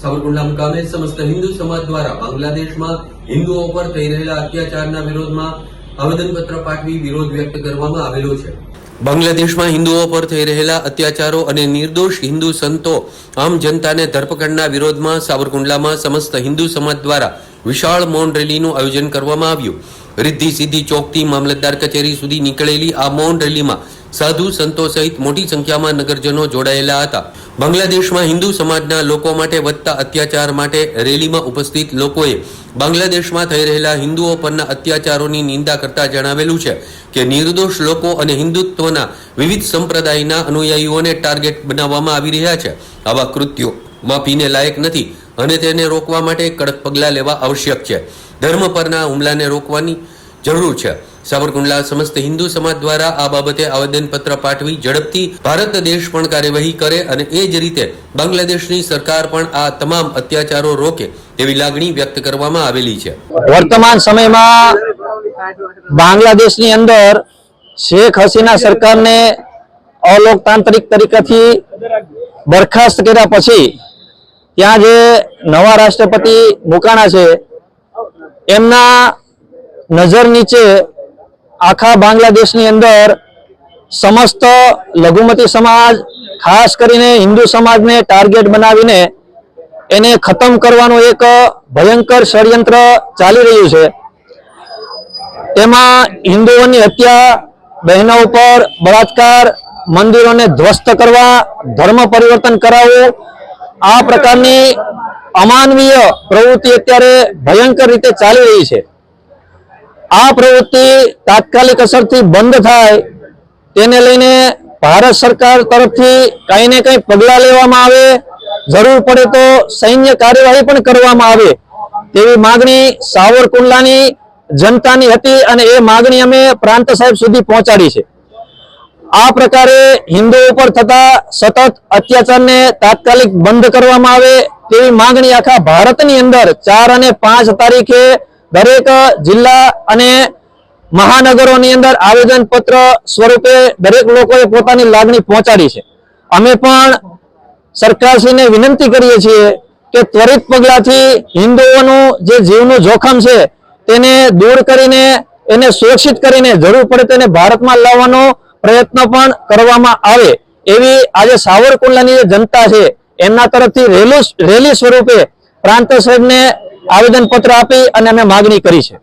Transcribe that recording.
સાવરકુંડલા મુકામે સમસ્ત હિન્દુ સમાજ દ્વારા બાંગ્લાદેશમાં હિન્દુઓ પર થઈ રહેલા અત્યાચારના વિરોધમાં આવેદનપત્ર પાઠવી વિરોધ વ્યક્ત કરવામાં આવેલો છે. બાંગ્લાદેશમાં હિન્દુઓ પર થઈ રહેલા અત્યાચારો અને નિર્દોષ હિન્દુ સંતો આમ જનતાને ધરપકડના વિરોધમાં સાવરકુંડલામાં સમસ્ત હિન્દુ સમાજ દ્વારા વિશાળ મૌન રેલીનું આયોજન કરવામાં આવ્યું. રિદ્ધિ સિદ્ધિ ચોકથી મામલતદાર કચેરી સુધી નીકળેલી આ મૌન રેલીમાં સાધુ સંતો સહિત મોટી સંખ્યામાં નગરજનો જોડાયેલા હતા. બાંગ્લાદેશમાં હિન્દુ સમાજના લોકો માટે વધતા અત્યાચાર માટે રેલીમાં ઉપસ્થિત લોકોએ બાંગ્લાદેશમાં થઈ રહેલા હિન્દુઓ પરના અત્યાચારોની નિંદા કરતા જણાવેલું છે કે નિર્દોષ લોકો અને હિન્દુત્વના વિવિધ સંપ્રદાયના અનુયાયીઓને ટાર્ગેટ બનાવવામાં આવી રહ્યા છે. આવા કૃત્યો માફીને લાયક નથી. અને તેને રોકવા માટે કડક પગલાં લેવા આવશ્યક છે. ધર્મ પરના હુમલાને રોકવાની જરૂર છે. સાવરકુંડલા સમસ્ત હિન્દુ સમાજ દ્વારા આ બાબતે આવેદનપત્ર પાઠવી ઝડપથી ભારત દેશ પણ કાર્યવાહી કરે અને એ જ રીતે બાંગ્લાદેશની સરકાર પણ આ તમામ અત્યાચારો રોકે તેવી લાગણી વ્યક્ત કરવામાં આવેલી છે. વર્તમાન સમયમાં બાંગ્લાદેશની અંદર શેખ હસીના સરકારને અલોકતાંત્રિક તરીકેથી બરખાસ્ત કર્યા પછી ત્યાં જે નવા રાષ્ટ્રપતિ મુકાણા છે, એમના નજર નીચે આખા બાંગ્લાદેશની અંદર સમસ્ત લઘુમતી સમાજ, ખાસ કરીને હિન્દુ સમાજને ટાર્ગેટ બનાવીને એને ખતમ કરવાનું એક ભયંકર ષડયંત્ર ચાલી રહ્યું છે. તેમાં હિન્દુઓની હત્યા, બહેનો ઉપર બળાત્કાર, મંદિરોને ધ્વસ્ત કરવા, ધર્મ પરિવર્તન કરાવવું આ પ્રકારની અમાનવીય પ્રવૃત્તિ અત્યારે ભયંકર રીતે ચાલી રહી છે. આ પ્રવૃત્તિ તાત્કાલિક અસરથી બંધ થાય તેને લઈને ભારત સરકાર તરફથી કંઈ ને કંઈ પગલાં લેવામાં આવે, જરૂર પડે તો સૈન્ય કાર્યવાહી પણ કરવામાં આવે તેવી માગણી સાવરકુંડલાની જનતાની હતી અને એ માગણી અમે પ્રાંત સાહેબ સુધી પહોંચાડી છે. આ પ્રકારે હિન્દુ ઉપર થતા સતત અત્યાચારને તાત્કાલિક બંધ કરવામાં આવે તેવી માગણી આખા ભારતની અંદર ચાર અને પાંચ તારીખે દરેક જિલ્લા અને મહાનગરોની અંદર આવેદન પત્ર સ્વરૂપે દરેક લોકોએ પોતાની લાગણી પહોંચાડી છે. અમે પણ સરકારશ્રીને વિનંતી કરીએ છીએ કે ત્વરિત પગલાથી હિન્દુઓનું જે જીવનું જોખમ છે તેને દૂર કરીને, એને સુરક્ષિત કરીને જરૂર પડે તેને ભારતમાં લાવવાનો પ્રયત્ન પણ કરવામાં આવે એવી આજે સાવરકુંડલાની જે જનતા છે, એમના તરફથી રેલી રેલી સ્વરૂપે પ્રાંત સાહેબને આવેદન પત્ર આપી અને અમે માગણી કરી છે.